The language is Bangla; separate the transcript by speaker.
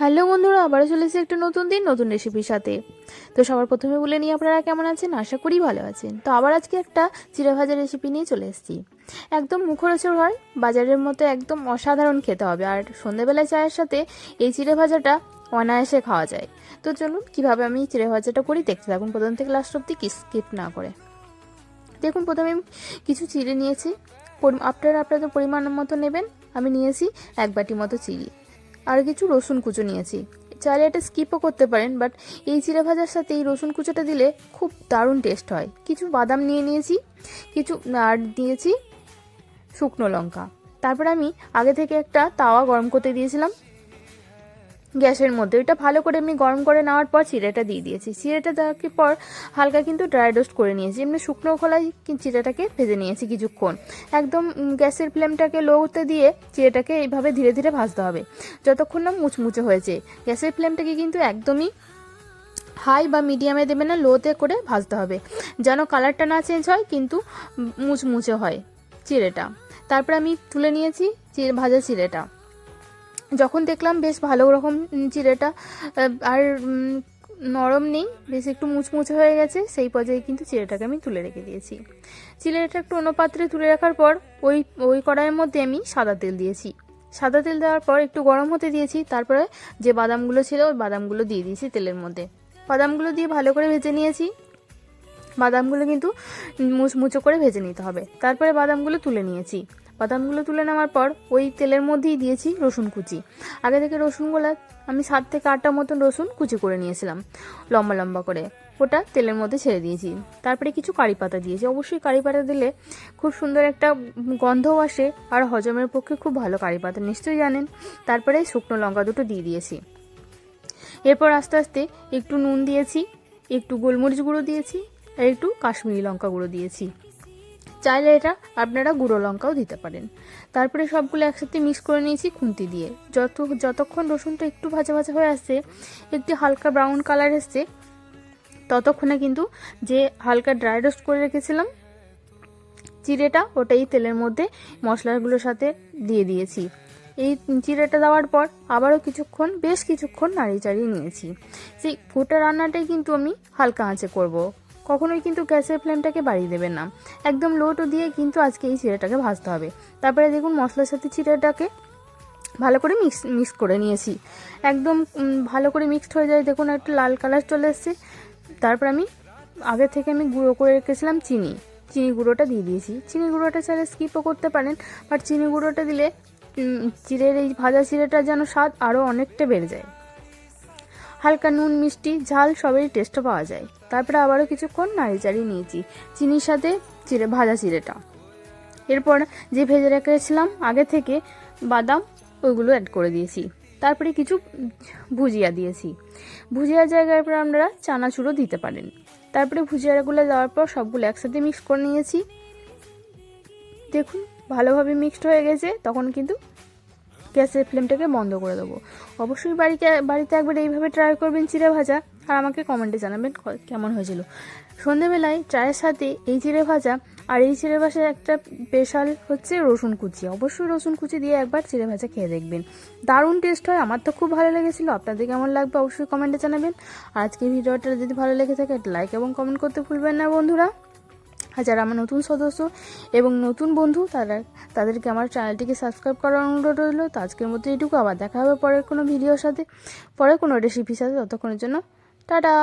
Speaker 1: হ্যালো বন্ধুরা, আবারও চলেছে একটা নতুন দিন, নতুন রেসিপির সাথে। তো সবার প্রথমে বলে নিই, আপনারা কেমন আছেন? আশা করি ভালো আছেন। তো আবার আজকে একটা চিড়ে ভাজা রেসিপি নিয়ে চলে এসেছি। একদম মুখরোচক হয়, বাজারের মতো একদম অসাধারণ খেতে হবে। আর সন্ধেবেলায় চায়ের সাথে এই চিড়ে ভাজাটা অনায়াসে খাওয়া যায়। তো চলুন, কীভাবে আমি চিড়ে ভাজাটা করি দেখতে থাকুন। প্রথম থেকে লাস্ট অব্দি স্কিপ না করে। দেখুন, প্রথমে কিছু চিড়ে নিয়েছি। আপনারা আপনাদের পরিমাণ মতো নেবেন। আমি নিয়েছি এক বাটি মতো চিড়ি। আর কিছু রসুন কুচো নিয়েছি। চাইলে এটা স্কিপও করতে পারেন বাট এই চিড়ে ভাজার সাথে এই রসুন কুচোটা দিলে খুব দারুণ টেস্ট হয়। কিছু বাদাম নিয়ে নিয়েছি, কিছু আর দিয়েছি শুকনো লঙ্কা। তারপর আমি আগে থেকে একটা তাওয়া গরম করতে দিয়েছিলাম। গ্যাসের মধ্যে। ওইটা ভালো করে আমি গরম করে নেওয়ার পর চিড়েটা দিয়ে দিয়েছি। চিড়েটা দেওয়ার পর হালকা কিন্তু ড্রাই রোস্ট করে নিয়েছি। এমনি শুকনো খোলায় চিড়েটাকে ভেজে নিয়েছি কিছুক্ষণ। একদম গ্যাসের ফ্লেমটাকে লোতে দিয়ে চিড়েটাকে এইভাবে ধীরে ধীরে ভাজতে হবে। যতক্ষণ না মুচমুচে হয়েছে। গ্যাসের ফ্লেমটাকে কিন্তু একদমই হাই বা মিডিয়ামে দেবে না, লোতে করে ভাজতে হবে। যেন কালারটা না চেঞ্জ হয়, কিন্তু মুচমুচে হয় চিড়েটা তারপর আমি তুলে নিয়েছি ভাজা চিড়েটা যখন দেখলাম বেশ ভালো রকম চিড়েটা আর নরম নেই, বেশ একটু মুচমুচে হয়ে গেছে, সেই পর্যায়ে কিন্তু চিড়েটাকে আমি তুলে রেখে দিয়েছি। চিড়েটা একটু অন্য পাত্রে তুলে রাখার পর, ওই ওই কড়াইয়ের মধ্যে আমি সাদা তেল দিয়েছি। সাদা তেল দেওয়ার পর একটু গরম হতে দিয়েছি, তারপরে যে বাদামগুলো ছিল, ওই বাদামগুলো দিয়ে দিয়েছি তেলের মধ্যে। বাদামগুলো দিয়ে ভালো করে ভেজে নিয়েছি। বাদামগুলো কিন্তু মুচমুচো করে ভেজে নিতে হবে। তারপরে বাদামগুলো তুলে নিয়েছি। বাদামগুলো তুলে নেওয়ার পর ওই তেলের মধ্যেই দিয়েছি রসুন কুচি। আগে থেকে রসুনগুলো আমি সাত থেকে আটটা মতন রসুন কুচি করে নিয়েছিলাম, লম্বা লম্বা করে। ওটা তেলের মধ্যে ছেড়ে দিয়েছি। তারপরে কিছু কারি পাতা দিয়েছি। অবশ্যই কারি পাতা দিলে খুব সুন্দর একটা গন্ধও আসে আর হজমের পক্ষে খুব ভালো কারি পাতা, নিশ্চয়ই জানেন। তারপরে শুকনো লঙ্কা দুটো দিয়ে দিয়েছি। এরপর আস্তে আস্তে একটু নুন দিয়েছি, একটু গোলমরিচ গুঁড়ো দিয়েছি আর একটু কাশ্মীরি লঙ্কা গুঁড়ো দিয়েছি। চাইলে এটা আপনারা গুঁড়ো লঙ্কাও দিতে পারেন। তারপরে সবগুলো একসাথে মিক্স করে নিয়েছি খুন্তি দিয়ে। যত, যতক্ষণ রসুনটা একটু ভাজা ভাজা হয়ে আসছে, একটু হালকা ব্রাউন কালার এসছে, ততক্ষণে কিন্তু যে হালকা ড্রাই রোস্ট করে রেখেছিলাম, চিড়েটা ওটাই তেলের মধ্যে মশলাগুলোর সাথে দিয়ে দিয়েছি। এই চিড়েটা দেওয়ার পর আবারও কিছুক্ষণ, বেশ কিছুক্ষণ নাড়িয়ে চাড়িয়ে নিয়েছি। সেই গোটা রান্নাটাই কিন্তু আমি হালকা আঁচে করব। কখনোই কিন্তু গ্যাসের ফ্লেমটাকে বাড়িয়ে দেবেন না। একদম লোটো দিয়ে কিন্তু আজকে এই চিড়েটাকে ভাজতে হবে। তারপরে দেখুন মশলার সাথে চিড়েটাকে ভালো করে মিক্স মিক্স করে নিয়েছি। একদম ভালো করে মিক্সড হয়ে যায়। দেখুন একটা লাল কালার চলে এসছে। তারপর আমি আগে থেকে আমি গুঁড়ো করে রেখেছিলাম চিনি। চিনি গুঁড়োটা দিয়ে দিয়েছি। চিনি গুঁড়োটা চাইলে স্কিপও করতে পারেন, বাট চিনি গুঁড়োটা দিলে চিড়ের এই ভাজা চিড়েটা যেন স্বাদ আরও অনেকটা বেড়ে যায়। হালকা নুন, মিষ্টি, ঝাল সবেরই টেস্টও পাওয়া যায়। তারপরে আবারও কিছুক্ষণ নাড়ি চাড়িয়ে নিয়েছি। চিনির সাথে চিড়ে, ভাজা চিড়েটা। এরপর যে ভেজে রেখেছিলাম, আগে থেকে বাদাম, ওইগুলো অ্যাড করে দিয়েছি। তারপরে কিছু ভুজিয়া দিয়েছি। ভুজিয়ার জায়গায় পর আপনারা চানাচুরও দিতে পারেন। তারপরে ভুজিয়াগুলো দেওয়ার পর সবগুলো একসাথে মিক্স করে নিয়েছি। দেখুন, ভালোভাবে মিক্সড হয়ে গেছে, তখন কিন্তু গ্যাসের ফ্লেমটাকে বন্ধ করে দেবো। অবশ্যই বাড়িতে বাড়িতে একবার এইভাবে ট্রাই করবেন চিড়ে ভাজা, আর আমাকে কমেন্টে জানাবেন কেমন হয়েছিল। সন্ধেবেলায় চায়ের সাথে এই চিড়ে ভাজা আর এই চিড়ে ভাজার একটা স্পেশাল হচ্ছে রসুন কুচি। অবশ্যই রসুন কুচি দিয়ে একবার চিড়ে ভাজা খেয়ে দেখবেন। দারুণ টেস্ট হয়, আমার তো খুব ভালো লেগেছিলো। আপনাদের কেমন লাগবে অবশ্যই কমেন্টে জানাবেন। আজকে ভিডিওটা যদি ভালো লেগে থাকে লাইক এবং কমেন্ট করতে ভুলবেন না বন্ধুরা। আর যারা আমার নতুন সদস্য এবং নতুন বন্ধু, তারা তাদেরকে আমার চ্যানেলটিকে সাবস্ক্রাইব করার অনুরোধ রইল। তো আজকের মতো এটুকু আবার দেখা হবে পরের কোনো ভিডিওর সাথে পরে কোনো রেসিপির সাথে, ততক্ষণের জন্য টাটা!